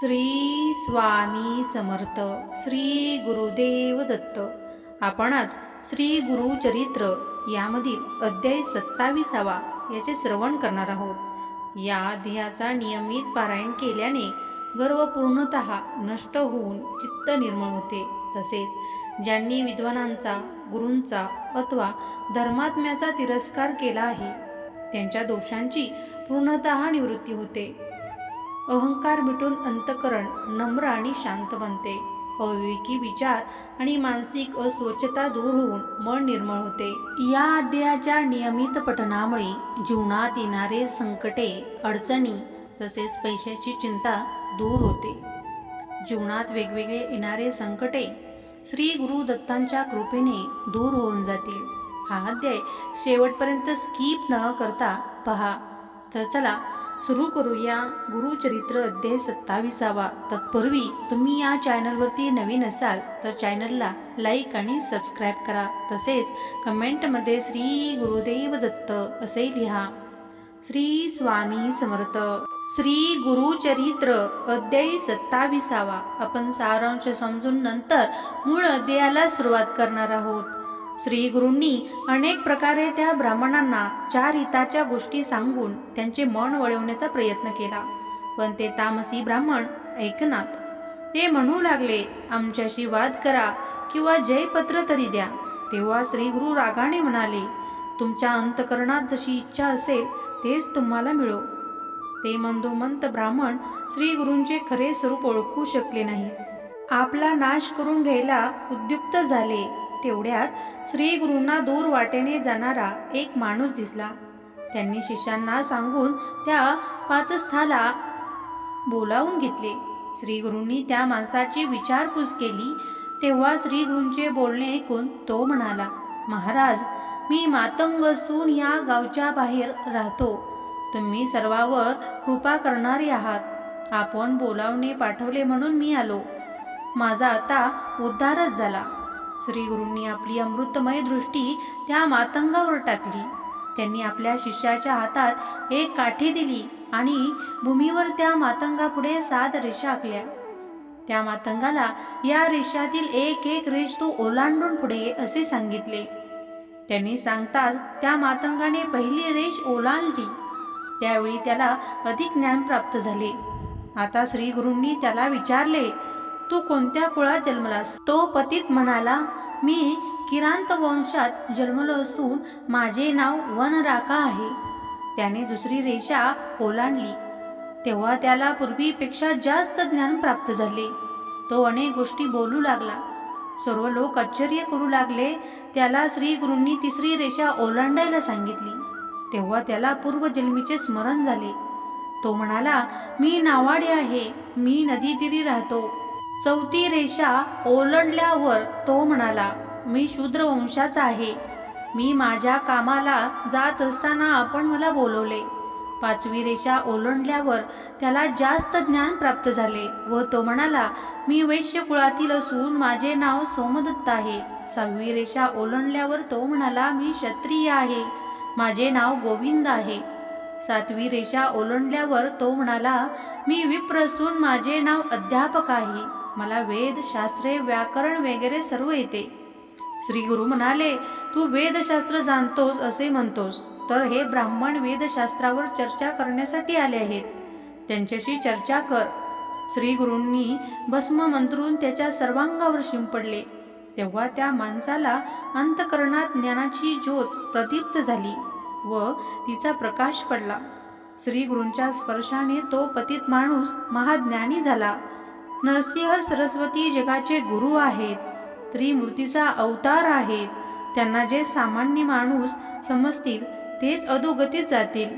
श्री स्वामी समर्थ श्री गुरुदेव दत्त. आपण आज श्री गुरुचरित्र यामधील अध्याय सत्तावीसावा याचे श्रवण करणार आहोत. या अध्यायाचा नियमित पारायण केल्याने गर्व पूर्णत नष्ट होऊन चित्त निर्मळ होते. तसेच ज्यांनी विद्वानांचा गुरूंचा अथवा धर्मात्म्याचा तिरस्कार केला आहे त्यांच्या दोषांची पूर्णतः निवृत्ती होते. अहंकार मिटून अंतकरण नम्र आणि शांत बनते. अविवेकी विचार आणि मानसिक अस्वच्छता दूर होऊन मन निर्मळ होते. या अध्यायाच्या नियमित पठणामुळे जीवनात येणारे संकटे अडचणी तसेच पैशाची चिंता दूर होते. जीवनात वेगवेगळे येणारे संकटे श्री गुरु दत्तांच्या कृपेने दूर होऊन जातील. हा अध्याय शेवटपर्यंत स्किप न करता पहा. तर चला सुरू करूया गुरुचरित्र अध्याय सत्ताविसावा. तत्पूर्वी तुम्ही या चॅनलवरती नवीन असाल तर चॅनलला लाईक आणि सबस्क्राईब करा. तसेच कमेंटमध्ये श्री गुरुदेव दत्त असे लिहा. श्री स्वामी समर्थ. श्री गुरुचरित्र अध्यायी सत्ताविसावा. आपण सारांश समजून नंतर मूळ अध्यायाला सुरुवात करणार आहोत. श्री गुरूंनी अनेक प्रकारे त्या ब्राह्मणांना चार हिताच्या गोष्टी सांगून त्यांचे मन वळवण्याचा प्रयत्न केला. पण ते तामसी ब्राह्मण ऐकनात. ते म्हणू लागले आमच्याशी वाद करा किंवा जयपत्र तरी द्या. तेव्हा श्री गुरु रागाने म्हणाले तुमच्या अंतकरणात जशी इच्छा असेल तेच तुम्हाला मिळो. ते मंदोमंत ब्राह्मण श्री गुरूंचे खरे स्वरूप ओळखू शकले नाही आपला नाश करून घ्यायला उद्युक्त झाले तेवढ्यात श्री गुरूंना दूर वाटेने जाणारा एक माणूस दिसला. त्यांनी शिष्यांना सांगून त्या पातस्थाला बोलावून घेतले. श्रीगुरूंनी त्या माणसाची विचारपूस केली. तेव्हा श्रीगुरूंचे बोलणे ऐकून तो म्हणाला महाराज मी मातंग असून या गावच्या बाहेर राहतो. तुम्ही सर्वावर कृपा करणारे आहात. आपण बोलावणे पाठवले म्हणून मी आलो. माझा आता उद्धारच झाला. श्रीगुरूंनी आपली अमृतमय दृष्टी त्या मातंगावर टाकली. त्यांनी आपल्या शिष्याच्या हातात एक काठी दिली आणि भूमीवर त्या मातंगापुढे सात रेषा आखल्या. त्या मातंगाला या रेषातील एक एक रेष तू ओलांडून पुढे असे सांगितले. त्यांनी सांगताच त्या मातंगाने पहिली रेष ओलांडली. त्यावेळी त्याला अधिक ज्ञान प्राप्त झाले. आता श्रीगुरूंनी त्याला विचारले तू कोणत्या कुळात जन्मलास? तो पतित म्हणाला मी किरांत वंशात जन्मलो असून माझे नाव वनराका आहे. त्याने दुसरी रेषा ओलांडली. तेव्हा त्याला पूर्वीपेक्षा जास्त ज्ञान प्राप्त झाले. तो अनेक गोष्टी बोलू लागला. सर्व लोक आश्चर्य करू लागले. त्याला श्री गुरूंनी तिसरी रेषा ओलांडायला सांगितली. तेव्हा त्याला पूर्वजन्मीचे स्मरण झाले. तो म्हणाला मी नावाडे आहे. मी नदीतीरी राहतो. चौथी रेषा ओलंडल्यावर तो म्हणाला मी शूद्र वंशाचा आहे. मी माझ्या कामाला जात असताना आपण मला बोलवले. पाचवी रेषा ओलांडल्यावर त्याला जास्त ज्ञान प्राप्त झाले व तो म्हणाला मी वैश्य कुळातील असून माझे नाव सोमदत्त आहे. सहावी रेषा ओलांडल्यावर तो म्हणाला मी क्षत्रिय आहे. माझे नाव गोविंद आहे. सातवी रेषा ओलांडल्यावर तो म्हणाला मी विप्र असून माझे नाव अध्यापक आहे. मला वेद शास्त्रे व्याकरण वगैरे सर्व येते. श्री गुरु म्हणाले तू वेदशास्त्र जाणतोस असे म्हणतोस. तर हे ब्राह्मण वेदशास्त्रावर चर्चा करण्यासाठी आले आहेत. त्यांच्याशी चर्चा कर. श्री गुरूंनी भस्म मंत्रून त्याच्या सर्वांगावर शिंपडले. तेव्हा त्या माणसाला अंतकरणात ज्ञानाची ज्योत प्रदीप्त झाली व तिचा प्रकाश पडला. श्री गुरूंच्या स्पर्शाने तो पतित माणूस महाज्ञानी झाला. नरसिंह सरस्वती जगाचे गुरु आहेत. त्रिमूर्तीचा अवतार आहेत. त्यांना जे सामान्य माणूस समजतील तेच अधोगतीत जातील.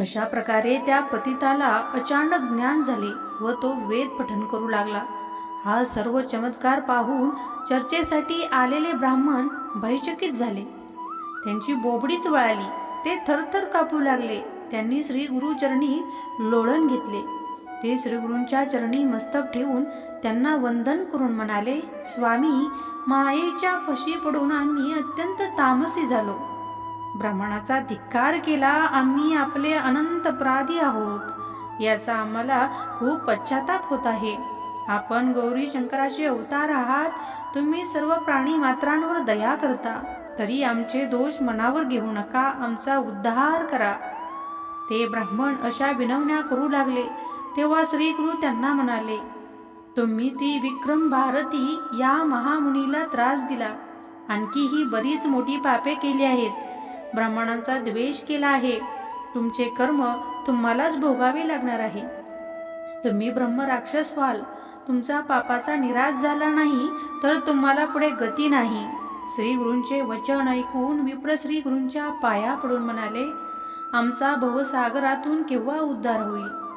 अशा प्रकारे त्या पतिताला अचानक ज्ञान झाले व तो वेद पठन करू लागला. हा सर्व चमत्कार पाहून चर्चेसाठी आलेले ब्राह्मण भयचकित झाले. त्यांची बोबडीच वळाली. ते थरथर कापू लागले. त्यांनी श्री गुरुचरणी लोळण घेतले. ते श्रीगुरूंच्या चरणी मस्तक ठेवून त्यांना वंदन करून म्हणाले स्वामी मायेच्या पशी पडून आम्ही अत्यंत तामसी झालो. ब्राह्मणाचा धिक्कार केला आम्ही आपले अनंत प्राधी आहोत. याचा आम्हाला खूप पश्चाताप होत आहे. आपण गौरी शंकराचे अवतार आहात. तुम्ही सर्व प्राणी मात्रांवर दया करता. तरी आमचे दोष मनावर घेऊ नका. आमचा उद्धार करा. ते ब्राह्मण अशा विनवण्या करू लागले. तेव्हा श्रीगुरु त्यांना म्हणाले तुम्ही ती विक्रम भारती या महामुनीला त्रास दिला. आणखी ही बरीच मोठी पापे केली आहेत. ब्राह्मणांचा द्वेष केला आहे. तुमचे कर्म तुम्हालाच भोगावे लागणार आहे. तुम्ही ब्रह्म राक्षस व्हाल. तुमचा पापाचा निराश झाला नाही तर तुम्हाला पुढे गती नाही. श्री गुरूंचे वचन ऐकून विप्र श्री गुरूंच्या पाया पडून म्हणाले आमचा भवसागरातून केव्हा उद्धार होईल?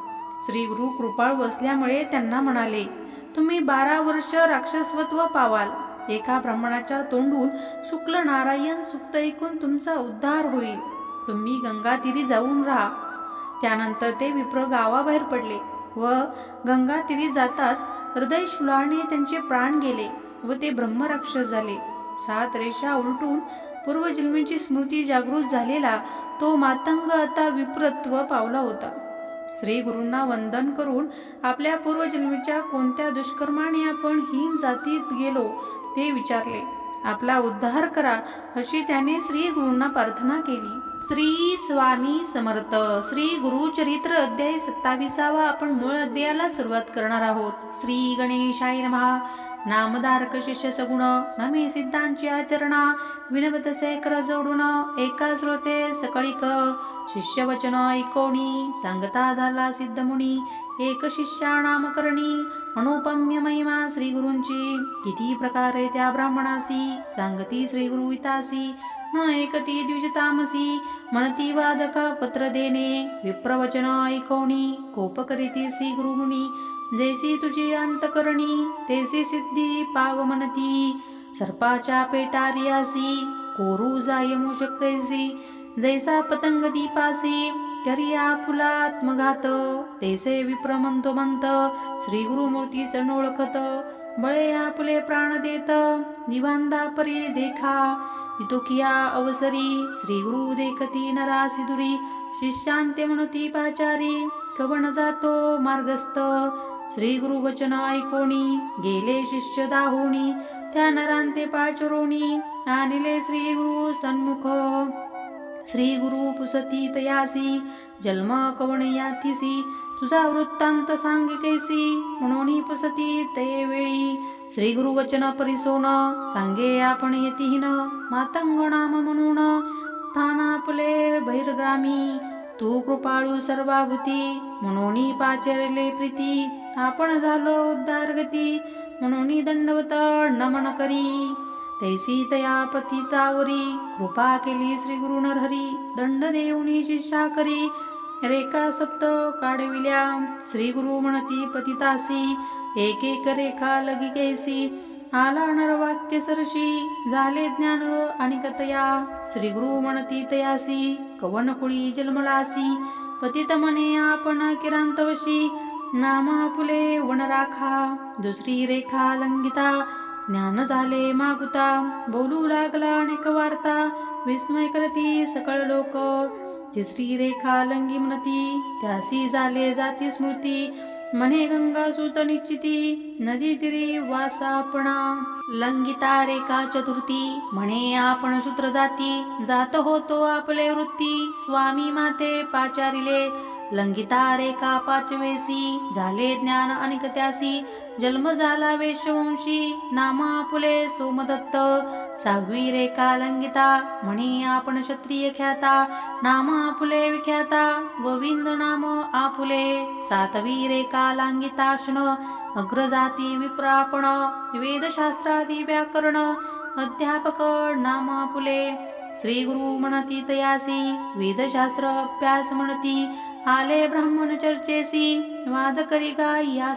श्री गुरु कृपाळ बसल्यामुळे त्यांना म्हणाले तुम्ही बारा वर्ष राक्षसत्व पावाल. एका ब्राह्मणाच्या तोंडून शुक्ल नारायण सुक्त ऐकून तुमचा उद्धार होईल. तुम्ही गंगातीरी जाऊन राहा. त्यानंतर ते विप्र गावाबाहेर पडले व गंगातीरी जाताच हृदय शुलाने त्यांचे प्राण गेले व ते ब्रह्मराक्षस झाले. सात रेषा उलटून पूर्वजन्मीची स्मृती जागृत झालेला तो मातंग आता विप्रत्व पावला होता. श्री गुरूंना वंदन करून आपल्या पूर्वजन्मीच्या कोणत्या दुष्कर्माने आपण हीन जातीत गेलो ते विचारले. आपला उद्धार करा अशी त्याने श्री गुरूंना प्रार्थना केली. श्री स्वामी समर्थ श्री गुरु चरित्र अध्याय सत्ताविसावा आपण मूळ अध्यायाला सुरुवात करणार आहोत. श्री गणेशाय महा नामधारक शिष्य सगुण नमी सिद्धांची आचरणा विनवतसे कर जोडून एका श्रोते सकळीक. शिष्य वचन ऐकोणी सांगता झाला सिद्धमुनी एक शिष्या नामकरणी अनुपम्य महिमा श्री गुरूंची किती प्रकारे त्या ब्राह्मणासी सांगती श्री गुरु इतासी न एकती द्विजतामसी मनती वादक पत्र देणे. विप्रवचन ऐकोणी कोप करीती श्री गुरुमुनी जैसी तुझी अंतकरणी तेसी सिद्धी पाव म्हणती सर्पाच्या पेटारियासी कोरू जायमू शकैसी। जैसा पतंग दीपासी करिया फुलात्मघात। तेसे विप्र म्हणतो म्हणत श्री गुरुमूर्ती ओळखत बळे आपले प्राण देत निवांदा परी देखा। इतोकिया अवसरी श्री गुरु देखती नरा दुरी शिष्यांते म्हणती पाचारी कवन जातो मार्गस्थ। श्री गुरु वचन ऐकोणी गेले शिष्य दाहोणी त्या नरांते पाचरोणी आणले श्री गुरु सन्मुख. श्री गुरु पुसती तयासी जन्म कवण याथिसी तुझा वृत्तांत सांग कैसी म्हणून पुसती ते वेळी श्री गुरु वचन परिसोन सांगे आपण येतीहीन मातंग नाम म्हणून थाना आपले बहिर्ग्रामी तू कृपाळू सर्वाभूती म्हणून पाचरले प्रीती. आपण झालो उद्धार गती. म्हणून दंडवत नमन करी. तैसी तया पतितावरी कृपा केली श्री गुरु नरहरी. दंड देऊनी शिष्या करी. रेखा सप्त काढविल्या. श्री गुरु म्हणती पतितासी एक एक रेखा लगी कैसी. आला नरवाक्य सरशी. झाले ज्ञान आणि कतया श्री गुरु म्हणती तयासी. कवन कुळी जन्मलासी. पतित म्हणे आपण किरांतवशी. नामा फुले वनराखा दुसरी रेखा लंगिता ज्ञान झाले मागुता बोलू लागला अनेक वार्ता विस्मय करती सकळ लोक. तिसरी रेखा लंगी म्हणती त्यासी झाले जाती स्मृती म्हणे गंगा सुत निश्चिती नदी तिरी वासापणा. लंगिता रेखा चतुर्थी म्हणे आपण सूत्र जाती जात होतो आपले वृत्ती स्वामी माते पाचारिले लंगिता रेखा पाचवेसी झाले ज्ञान अनिक त्यासी. जन्म झाला वेशवंशी नामा फुले सोमदत्त. सहावी रेखा लंगिता म्हणी आपण क्षत्रिय ख्याता. नामा आपुले विख्याता गोविंद नाम आपुले. सातवी रेखा लांगिता क्षण अग्रजाती विप्रापण वेदशास्त्रादी व्याकरण अध्यापक नामा फुले. श्री गुरु म्हणती तयासी वेदशास्त्र अभ्यास म्हणती. आले ब्राह्मण चर्चेसी वाद करी गाय या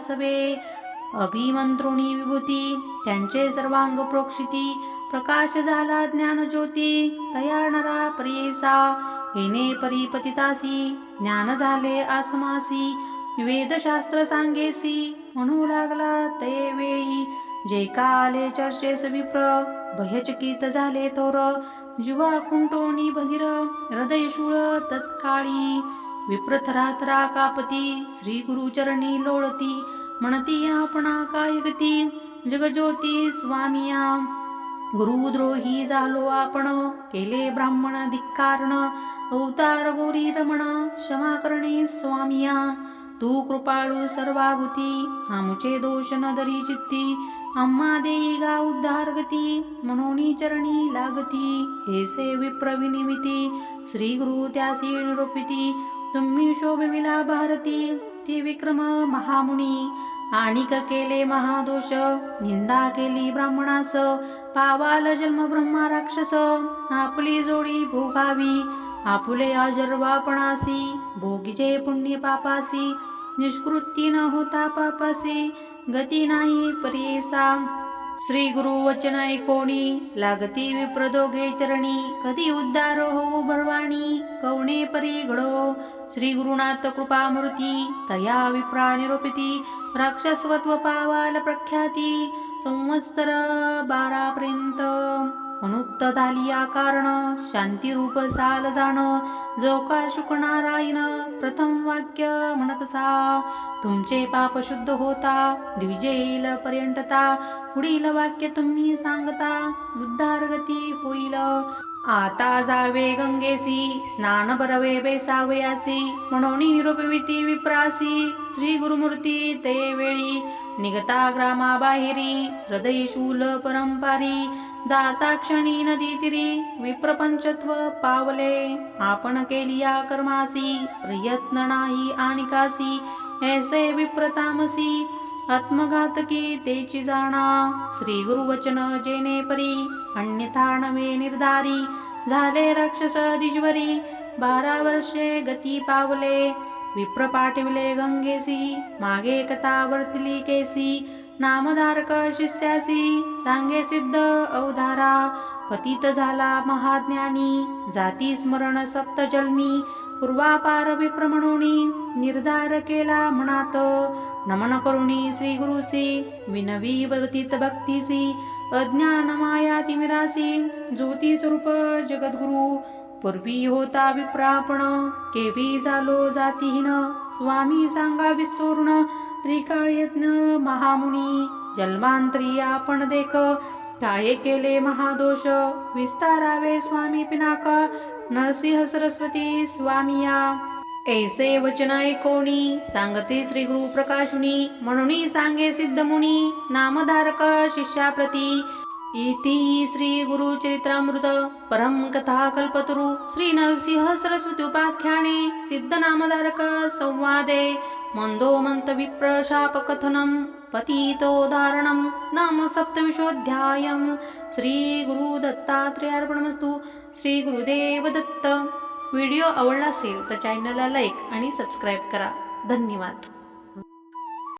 विभूती त्यांचे सर्वांग प्रोक्षिती प्रकाश झाला ज्ञान ज्योती तया नरा प्रियेसा। येणे परिपतितासी ज्ञान झाले आसमासी वेदशास्त्र सांगेसी म्हणू लागला ते वेळी जे का आले चर्चेस विप्र भयचकित झाले थोर। जीवा खुंटोनी बधिर हृदय शूळ तत्काळी। विप्रथराथरा कापती श्री गुरुचरणी लोळती म्हणती आपणा काय गती जगज्योती स्वामिया. गुरुद्रोही झालो आपण केले ब्राह्मण धिक्कारण अवतार गौरी रमण क्षमा करणे स्वामिया. तू कृपाळू सर्वाभूती आमुचे दोष न दरी चित्ती अम्मा देई गा उद्धार गती मनोनी चरणी लागती. हे से विप्रविनिमिती श्री गुरु त्यासी निरोपिती तुम्ही शोभविला भारती ते विक्रम महामुनी. आणिक केले महादोष निंदा केली ब्राह्मणास. पावाल जन्म ब्रह्मा राक्षस आपली जोडी भोगावी. आपुले अजर्वापणासी भोगीचे पुण्य पापासी. निष्कृती न होता पापासी गती नाही परेसा श्री गुरु वचन ऐकोणी लागती विप्रदोगे चरणी कधी उद्धार हो भरवाणी कवणे परी घडो श्री गुरुनाथ कृपामृती तया विप्रा निरोपिती राक्षसवत्व पावाल प्रख्याती संवत्सर बारापर्यंत अनुक्त कारण शांती रूप साल जाण जो का शुकणारायण प्रथम वाक्य म्हणत सा. तुमचे पाप शुद्ध होता द्विजेल पर्यंतता. पुढील वाक्य तुम्ही सांगता उद्धार गती होईल. आता जावे गंगेसी स्नान बरवे बेसावयासी म्हणून निरोपविती विप्रासी श्री गुरुमूर्ती ते वेळी. निगता ग्रामाबाहेरी हृदय शूल परंपारी. दाताक्षणी नदीतिरी विप्रपंचत्व पावले. आपण केली या कर्मासी प्रयत्न नाही आणिकासी ऐसे विप्रतामसी आत्मघातकी तेची जाणा. श्री गुरुवचन जेने परी अन्यथा नवे निर्धारी. झाले राक्षस दिजवरी बारा वर्षे गती पावले. विप्र पाठविले गंगेसी मागे कथा वर्तली केसी. नामधारक शिष्यासी सांगे सिद्ध अवधारा पतित झाला महाज्ञानी जाती स्मरण सप्त जन्मी पूर्वापार विप्रमणुनी निर्धार केला म्हणात नमन करुणी श्री गुरुसी विनवी वर्तित भक्तीसी अज्ञान माया तिमिरासी ज्योती स्वरूप जगद्गुरु पूर्वी होता विप्रापण केवी झालो जातीहीन. स्वामी सांगा विस्तूर्ण त्रिकाळ यज्ञ महामुनी. जन्मांतरी आपण देख काय केले महादोष? विस्तारावे स्वामी पिनाक नरसिंह सरस्वती स्वामिया. ऐसे वचन ऐकोणी सांगते श्री गुरु प्रकाशुनी. म्हणून सांगे सिद्ध मुनी नामधारक शिष्याप्रती. इति श्री गुरु चरित्रामृत परम कथा कल्पतरु श्री नरसिंह सरस्वती उपाख्याने सिद्ध नामधारक संवादे मंदोमंत विप्र शाप कथनम पतितोदाहरणं नाम सप्तविशोऽध्यायं श्री गुरु श्री गुरुदेव दत्त व्हिडिओ आवडला असेल तर चॅनलला लाईक आणि सबस्क्राईब करा. धन्यवाद.